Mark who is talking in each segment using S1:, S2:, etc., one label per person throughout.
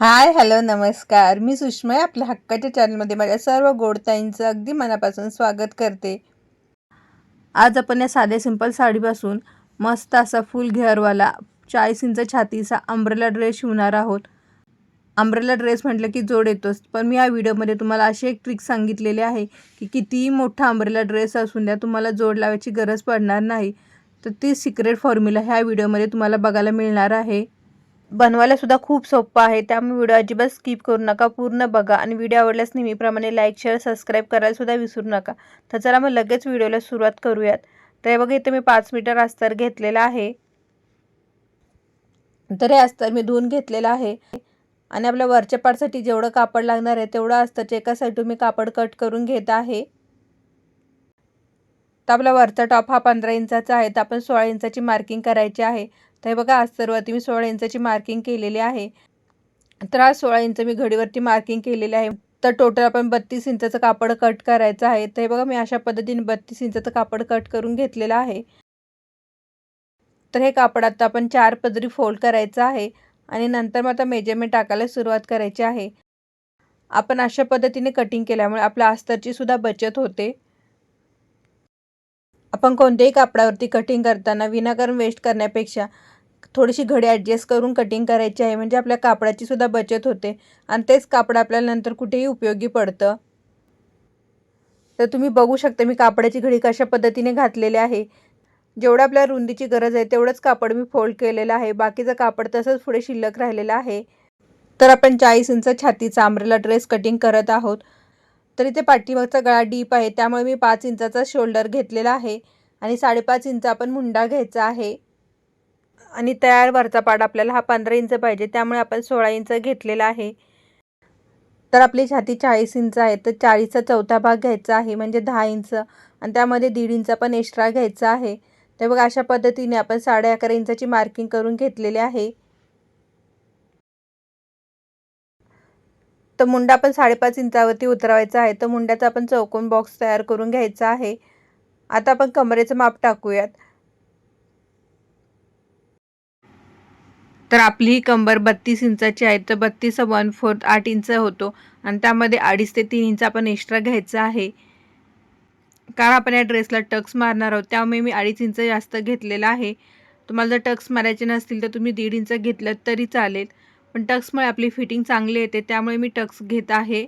S1: Hi hello नमस्कार. मी सुषमा आपल्या हक्काच्या चॅनलमध्ये माझ्या सर्व गोडताईंचं अगदी मनापासून स्वागत करते. आज आपण या साध्या सिंपल साडीपासून मस्त असा फुल घेअरवाला चाळीस इंच छातीचा अंब्रेला ड्रेस शिवणार आहोत. अंब्रेला ड्रेस म्हटलं की जोड येतोच. पण मी या व्हिडिओमध्ये तुम्हाला अशी एक ट्रिक सांगितलेली आहे की कितीही मोठा अंब्रेला ड्रेस असून द्या तुम्हाला जोड लावायची गरज पडणार नाही. तर ती सिक्रेट फॉर्म्युला ह्या व्हिडिओमध्ये तुम्हाला बघायला मिळणार आहे. बनवायला सुद्धा खूप सोपं आहे. त्यामुळे व्हिडिओ अजिबात स्किप करू नका. पूर्ण बघा. आणि व्हिडिओ आवडल्यास नेहमीप्रमाणे लाईक शेअर सबस्क्राईब करायला सुद्धा विसरू नका. तर चला मग लगेच व्हिडिओला सुरुवात करूयात. तर हे बघा इथे मी पाच मीटर अस्तर घेतलेला आहे. तर हे अस्तर मी धुवून घेतलेलं आहे. आणि आपल्या वरच्या पार्टसाठी जेवढं कापड लागणार आहे तेवढं अस्तरच्या एका साईडून मी कापड कट करून घेत आहे. तर आपला वरचा टॉप हा पंधरा इंचाचा आहे. तर आपण सोळा इंचाची मार्किंग करायची आहे. तर हे बघा अस्तरवरती मी सोळा इंचाची मार्किंग केलेली आहे. तर आज सोळा इंच मी घडीवरती मार्किंग केलेली आहे. तर टोटल आपण बत्तीस इंचाचं कापड कट करायचं आहे. तर हे बघा मी अशा पद्धतीने बत्तीस इंचाचं कापड कट करून घेतलेलं आहे. तर हे कापड आता आपण चार पदरी फोल्ड करायचं आहे. आणि नंतर मग आता मेजरमेंट टाकायला सुरुवात करायची आहे. आपण अशा पद्धतीने कटिंग केल्यामुळे आपल्या अस्तरची सुद्धा बचत होते. आपण कोणत्याही कापडावरती कटिंग करताना विनाकारण वेस्ट करण्यापेक्षा थोडीशी घडी ॲडजस्ट करून कटिंग करायची आहे. म्हणजे आपल्या कापडाची सुद्धा बचत होते. आणि तेच कापड आपल्याला नंतर कुठेही उपयोगी पडतं. तर तुम्ही बघू शकता मी कापडाची घडी कशा पद्धतीने घातलेली आहे. जेवढं आपल्या रुंदीची गरज आहे तेवढंच कापड मी फोल्ड केलेलं आहे. बाकीचं कापड तसंच पुढे शिल्लक राहिलेलं आहे. तर आपण चाळीस इंच छातीचा आंब्रेला ड्रेस कटिंग करत आहोत. तर इथे पाठीमागचा गळा डीप आहे त्यामुळे मी पाच इंचाचा शोल्डर घेतलेला आहे आणि साडेपाच इंच आपण मुंडा घ्यायचा आहे. आणि तयार वरचा पाड आपल्याला हा पंधरा इंच पाहिजे त्यामुळे आपण सोळा इंच घेतलेला आहे. तर आपली छाती चाळीस इंच आहे तर चाळीसचा चौथा भाग घ्यायचा आहे म्हणजे दहा इंच. आणि त्यामध्ये दीड इंच पण एक्स्ट्रा घ्यायचा आहे. तर बघा अशा पद्धतीने आपण साडे अकरा इंचाची मार्किंग करून घेतलेली आहे. तर मुंडा आपण साडेपाच इंचावरती उतरवायचा आहे. तर मुंड्याचा आपण चौकोन बॉक्स तयार करून घ्यायचा आहे. आता आपण कमरेचं माप टाकूयात. तर आपली ही कंबर बत्तीस इंचाची आहे. तर बत्तीस वन फोर्थ आठ इंच होतो. आणि त्यामध्ये अडीच ते तीन इंच आपण एक्स्ट्रा घ्यायचं आहे. कारण आपण या ड्रेसला टक्स मारणार आहोत. त्यामुळे मी अडीच इंच जास्त घेतलेला आहे. तुम्हाला जर टक्स मारायचे नसतील तर तुम्ही दीड इंच घेतलं तरी चालेल. पण टक्समुळे आपली फिटिंग चांगली येते त्यामुळे मी टक्स घेत आहे.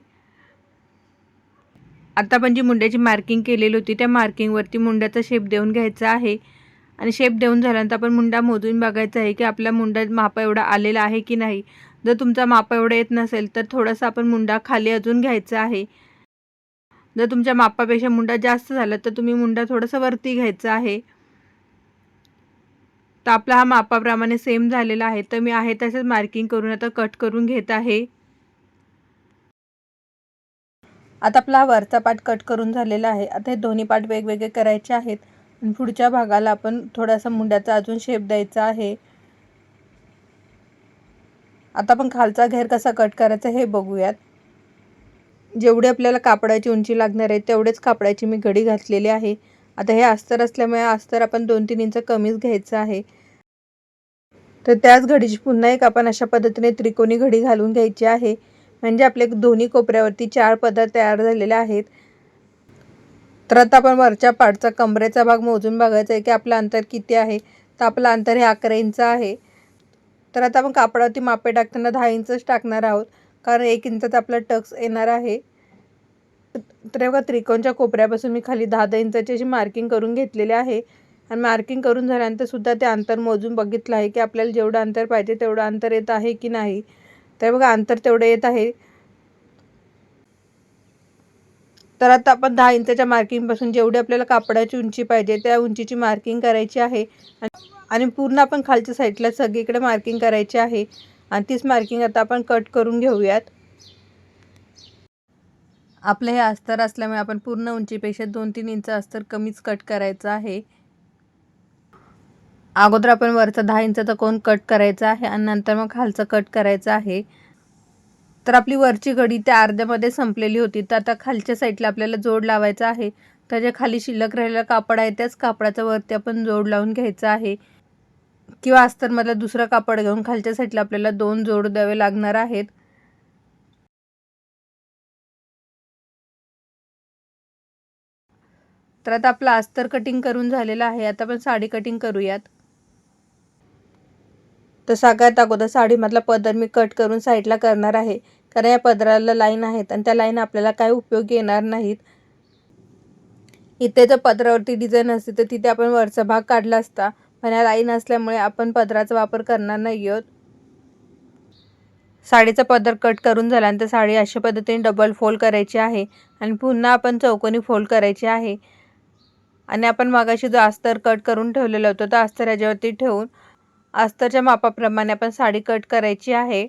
S1: आता पण जी मुंड्याची मार्किंग केलेली होती त्या मार्किंगवरती मुंड्याचा शेप देऊन घ्यायचा आहे. आणि शेप देऊन झाल्यानंतर आपण मुंडा मोजून बघायचा आहे की आपल्या मुंडा मापा एवढा आलेला आहे की नाही. जर तुमचा मापा एवढा येत नसेल तर थोडासा आपण मुंडा खाली अजून घ्यायचा आहे. जर तुमच्या मापापेक्षा मुंडा जास्त झाला तर तुम्ही मुंडा थोडासा वरती घ्यायचा आहे. तर आपला हा मापाप्रमाणे सेम झालेला आहे. तर मी आहे तसेच मार्किंग करून आता कट करून घेत आहे. आता आपला हा वरचा पार्ट कट करून झालेला आहे. आता हे दोन्ही पार्ट वेगवेगळे करायचे आहेत. आणि पुढच्या भागाला आपण थोडासा मुंड्याचा अजून शेप द्यायचा आहे. आता आपण खालचा घेर कसा कट करायचा हे बघूयात. जेवढी आपल्याला कापडाची उंची लागणार आहे तेवढेच कापडाची मी घडी घातलेली आहे. आता हे अस्तर असल्यामुळे अस्तर आपण दोन तीन इंच कमीच घ्यायचं आहे. तर त्याच घडीची पुन्हा एक आपण अशा पद्धतीने त्रिकोणी घडी घालून घ्यायची आहे. म्हणजे आपले दोन्ही कोपऱ्यावरती चार पदर तयार झालेले आहेत. तर आता आपण वरच्या पाठचा कमरेचा भाग मोजून बघायचा आहे की आपलं अंतर किती आहे. तर आपलं अंतर हे अकरा इंच आहे. तर आता आपण कापडावरती मापे टाकताना दहा इंचच टाकणार आहोत. कारण एक इंचाचा आपला टक्स येणार आहे. तर बघा त्रिकोणच्या कोपऱ्यापासून मी खाली दहा दहा इंचाची अशी मार्किंग करून घेतलेली आहे. आणि मार्किंग करून झाल्यानंतर सुद्धा ते अंतर मोजून बघितलं आहे की आपल्याला जेवढं अंतर पाहिजे तेवढं अंतर येत आहे की नाही. तर बघा अंतर तेवढं येत आहे. तर आता आपण दहा इंचाच्या मार्किंगपासून जेवढी आपल्याला कापडाची उंची पाहिजे त्या उंचीची मार्किंग करायची आहे. आणि पूर्ण आपण खालच्या साईडला सगळीकडे मार्किंग करायची आहे. आणि तीच मार्किंग आता आपण कट करून घेऊयात. आपलं हे अस्तर असल्यामुळे आपण पूर्ण उंचीपेक्षा दोन तीन इंच अस्तर कमीच कट करायचं आहे. अगोदर आपण वरचा दहा इंचाचा कोण कट करायचा आहे आणि नंतर मग खालचं कट करायचं आहे. तर आपली वरची घडी त्या अर्ध्यामध्ये संपलेली होती. तर आता खालच्या साईडला आपल्याला जोड लावायचा आहे. त्याच्याखाली शिल्लक राहिलेला कापड आहे त्याच कापडाचा वरती आपण जोड लावून घ्यायचा आहे. किंवा अस्तरमधलं दुसरं कापड घेऊन खालच्या साईडला आपल्याला दोन जोड द्यावे लागणार आहेत. तर आता आपलं अस्तर कटिंग करून झालेलं आहे. आता आपण साडी कटिंग करूयात. तर सगळ्यात अगोदर साडीमधला पदर मी कट करून साईडला करणार आहे. कारण या पदराला लाईन आहेत आणि त्या लाईन आपल्याला काय उपयोगी येणार नाहीत. इथे जर पदरावरती डिझाईन असते तर तिथे आपण वरचा भाग काढला असता. पण या लाईन असल्यामुळे आपण पदराचा वापर करणार नाही आहोत साडीचा पदर कट करून झाल्यानंतर साडी अशा पद्धतीने डबल फोल्ड करायची आहे. आणि पुन्हा आपण चौकोनी फोल्ड करायची आहे. आणि आपण मागाशी जो अस्तर कट करून ठेवलेला होतो तो अस्तर याच्यावरती ठेवून अस्तरच्या मापाप्रमाणे आपण साडी कट करायची आहे.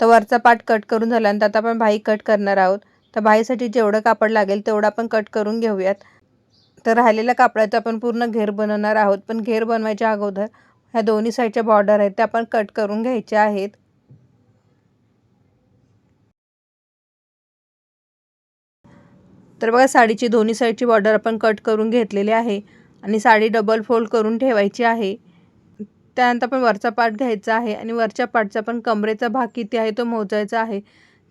S1: तर वरचा पाठ कट करून झाल्यानंतर आता आपण भाई कट करणार आहोत. तर भाईसाठी जेवढं कापड लागेल तेवढं आपण कट करून घेऊयात. तर राहिलेल्या कापडाचा आपण पूर्ण घेर बनवणार आहोत. पण घेर बनवायच्या अगोदर ह्या दोन्ही साईडच्या बॉर्डर आहेत त्या आपण कट करून घ्यायच्या आहेत. तर बघा साडीची दोन्ही साईडची बॉर्डर आपण कट करून घेतलेली आहे आणि साडी डबल फोल्ड करून ठेवायची आहे. त्यानंतर आपण वरचा पार्ट घ्यायचा आहे आणि वरच्या पार्टचा पण कमरेचा भाग किती आहे तो मोजायचा आहे.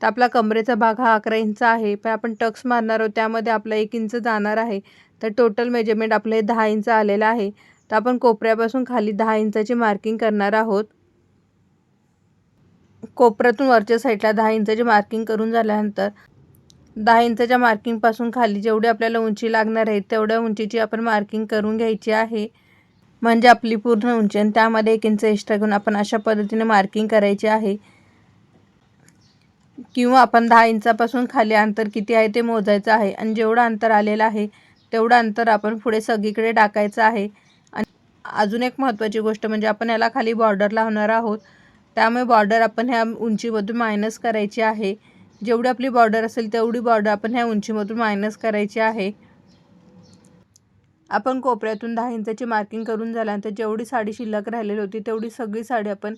S1: तर आपला कमरेचा भाग हा अकरा इंच आहे. पण आपण टक्स मारणार आहोत त्यामध्ये आपला एक इंच जाणार आहे. तर टोटल मेजरमेंट आपलं हे दहा इंच आलेलं आहे. तर आपण कोपऱ्यापासून खाली दहा इंचाची मार्किंग करणार आहोत. कोपऱ्यातून वरच्या साईडला दहा इंचाची मार्किंग करून झाल्यानंतर दहा इंचाच्या मार्किंगपासून खाली जेवढी आपल्याला उंची लागणार आहे तेवढ्या उंचीची आपण मार्किंग करून घ्यायची आहे. म्हणजे आपली पूर्ण उंची आणि त्यामध्ये एक इंच एक्स्ट्रा घेऊन आपण अशा पद्धतीने मार्किंग करायची आहे. किंवा आपण दहा इंचापासून खाली अंतर किती आहे ते मोजायचं आहे. आणि जेवढं अंतर आलेलं आहे तेवढं अंतर आपण पुढे सगळीकडे टाकायचं आहे. आणि अजून एक महत्त्वाची गोष्ट म्हणजे आपण याला खाली बॉर्डर लावणार आहोत. त्यामुळे बॉर्डर आपण ह्या उंचीमधून मायनस करायची आहे. जेवढी आपली बॉर्डर असेल तेवढी बॉर्डर आपण ह्या उंचीमधून मायनस करायची आहे. आपण कोपऱ्यातून दहा इंचाची मार्किंग करून झाल्यानंतर जेवढी साडी शिल्लक राहिलेली होती तेवढी सगळी साडी आपण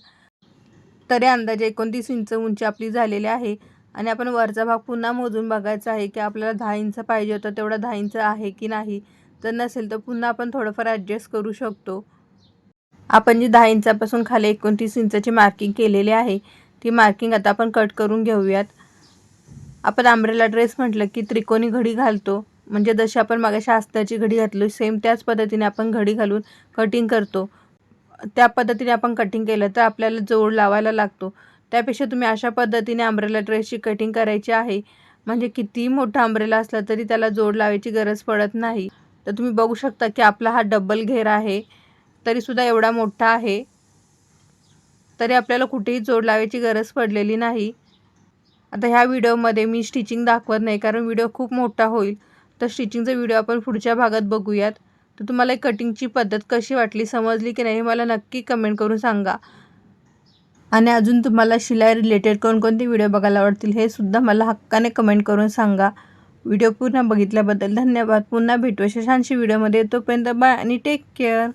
S1: तरी अंदाजे एकोणतीस इंच उंची आपली झालेली आहे. आणि आपण वरचा भाग पुन्हा मोजून बघायचा आहे की आपल्याला दहा इंच पाहिजे होतं तेवढा दहा इंच आहे की नाही. जर नसेल तर पुन्हा आपण थोडंफार ॲडजस्ट करू शकतो. आपण जी दहा इंचापासून खाली एकोणतीस इंचाची मार्किंग केलेली आहे ती मार्किंग आता आपण कट करून घेऊयात. आपण आंब्रेला ड्रेस म्हटलं की त्रिकोणी घडी घालतो. म्हणजे जशी आपण मागाशी अस्ताची घडी घातलो सेम त्याच पद्धतीने आपण घडी घालून कटिंग करतो. त्या पद्धतीने आपण कटिंग केलं तर आपल्याला जोड लावायला लागतो. त्यापेक्षा तुम्ही अशा पद्धतीने आंब्रेला ड्रेसची कटिंग करायची आहे. म्हणजे कितीही मोठा आंब्रेला असला तरी त्याला जोड लावायची गरज पडत नाही. तर तुम्ही बघू शकता की आपला हा डबल घेर आहे. तरीसुद्धा एवढा मोठा आहे. तरी आपल्याला कुठेही जोड लावायची गरज पडलेली नाही. आता ह्या व्हिडिओमध्ये मी स्टिचिंग दाखवत नाही कारण व्हिडिओ खूप मोठा होईल. तर स्टिचिंगचा व्हिडिओ आपण पुढच्या भागात बघूयात. तर तुम्हाला एक कटिंगची पद्धत कशी वाटली समजली की नाही हे मला नक्की कमेंट करून सांगा. आणि अजून तुम्हाला शिलाई रिलेटेड कोणकोणते व्हिडिओ बघायला आवडतील हे सुद्धा मला हक्काने कमेंट करून सांगा. व्हिडिओ पूर्ण बघितल्याबद्दल धन्यवाद. पुन्हा भेटू अशा छानशी व्हिडिओमध्ये. तोपर्यंत बाय आणि टेक केअर